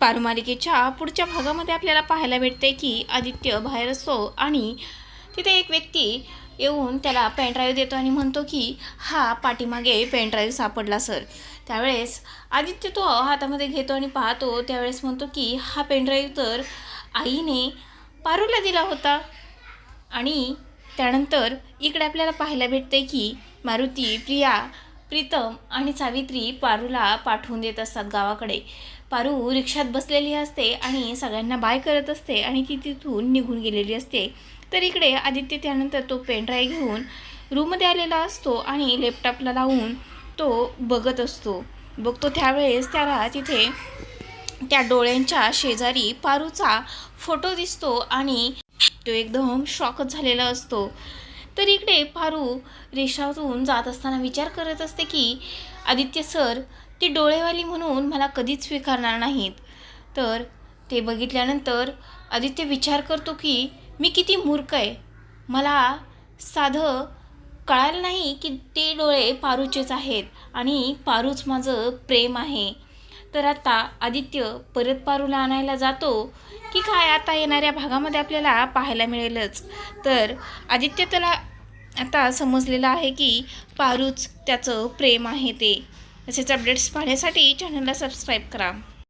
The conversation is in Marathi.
पारुमालिकेच्या पुढच्या भागामध्ये आपल्याला पाहायला भेटते की आदित्य बाहेर असतो आणि तिथे एक व्यक्ती येऊन त्याला पेनड्राईव्ह देतो आणि म्हणतो की हा पाठीमागे पेनड्राईव्ह सापडला सर त्यावेळेस आदित्य तो हातामध्ये घेतो आणि पाहतो. त्यावेळेस म्हणतो की हा पेनड्राईव्ह तर आईने पारूला दिला होता. आणि त्यानंतर इकडे आपल्याला पाहायला भेटते की मारुती प्रिया प्रीतम आणि सावित्री पारूला पाठवून देत असतात गावाकडे. पारू रिक्षात बसलेली असते आणि सगळ्यांना बाय करत असते आणि ती तिथून निघून गेलेली असते. तर इकडे आदित्य त्यानंतर तो पेनड्राईव्ह घेऊन रूममध्ये आलेला असतो आणि लॅपटॉपला लावून तो बघत असतो. बघतो त्यावेळेस त्याला तिथे त्या डोळ्यांच्या शेजारी पारूचा फोटो दिसतो आणि तो एकदम शॉकच झालेला असतो. तर इकडे पारू रेषातून जात असताना विचार करत असते की आदित्य सर ती डोळेवाली म्हणून मला कधीच स्वीकारणार नाहीत. तर ते बघितल्यानंतर आदित्य विचार करतो की मी किती मूर्ख आहे. मला साधं कळालं नाही की ते डोळे पारूचेच आहेत आणि पारूच माझं प्रेम आहे. तर आता आदित्य परत पारूला आणायला जातो की काय आता येणाऱ्या भागामध्ये आपल्याला पाहायला मिळेलच. तर आदित्य त्याला आता समजलेलं आहे की पारूच त्याचं प्रेम आहे ते. तसेच अपडेट्स पाहण्यासाठी चॅनलला सबस्क्राईब करा.